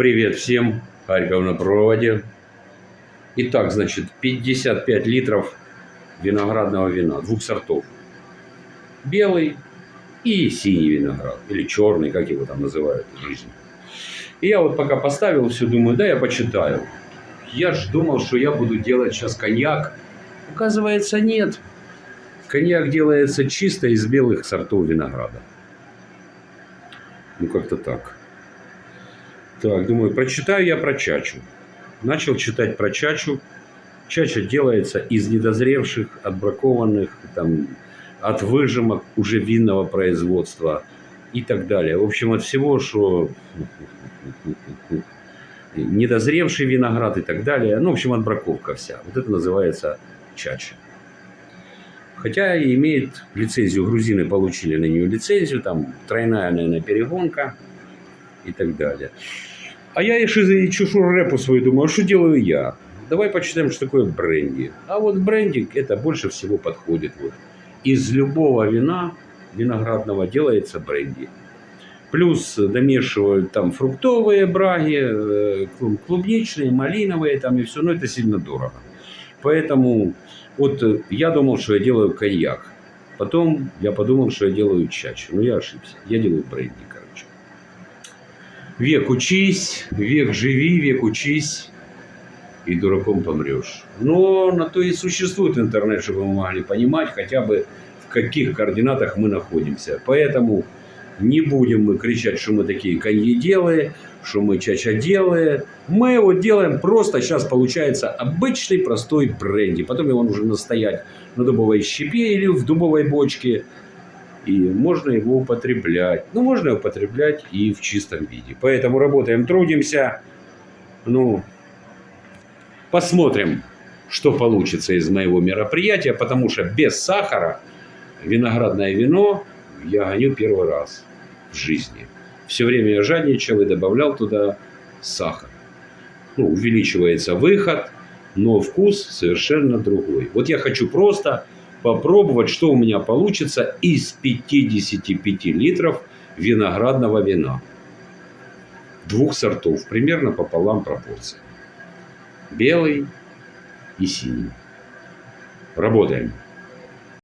Привет всем, Харьков на проводе. Итак, значит, 55 литров виноградного вина, двух сортов. Белый и синий виноград, или черный, как его там называют в жизни. И я вот пока поставил все, думаю, да, я почитаю. Я ж думал, что я буду делать сейчас коньяк. Оказывается, нет. Коньяк делается чисто из белых сортов винограда. Ну, как-то так. Так, думаю, прочитаю я про чачу. Начал читать про чачу. Чача делается из недозревших, отбракованных, там, от выжимок уже винного производства и так далее. В общем, от всего, что недозревший виноград и так далее. Ну, в общем, отбраковка вся. Вот это называется чача. Хотя имеет лицензию, грузины получили на нее лицензию, там тройная, наверное, перегонка и так далее. А я и чешу рэпу свою, думаю, а что делаю я? Давай почитаем, что такое бренди. А вот брендинг это больше всего подходит. Вот. Из любого вина виноградного делается бренди. Плюс домешивают там фруктовые браги, э, клубничные, малиновые там и все. Но это сильно дорого. Поэтому вот э, я думал, что я делаю коньяк. Потом я подумал, что я делаю чачу. Но я ошибся. Я делаю бренди, короче. Век учись, век живи, век учись. И дураком помрешь. Но на то и существует интернет, чтобы мы могли понимать хотя бы в каких координатах мы находимся. Поэтому не будем мы кричать, что мы такие коньеделы, что мы чача-делы. Мы его делаем просто, сейчас получается обычный простой бренди. Потом его нужно настоять на дубовой щепе или в дубовой бочке. И можно его употреблять. Ну, можно употреблять и в чистом виде. Поэтому работаем, трудимся. Ну, посмотрим, что получится из моего мероприятия. Потому что без сахара виноградное вино я гоню первый раз в жизни. Все время я жадничал и добавлял туда сахар. Ну, увеличивается выход, но вкус совершенно другой. Вот я хочу просто попробовать, что у меня получится из 55 литров виноградного вина. Двух сортов, примерно пополам пропорция. Белый и синий. Работаем.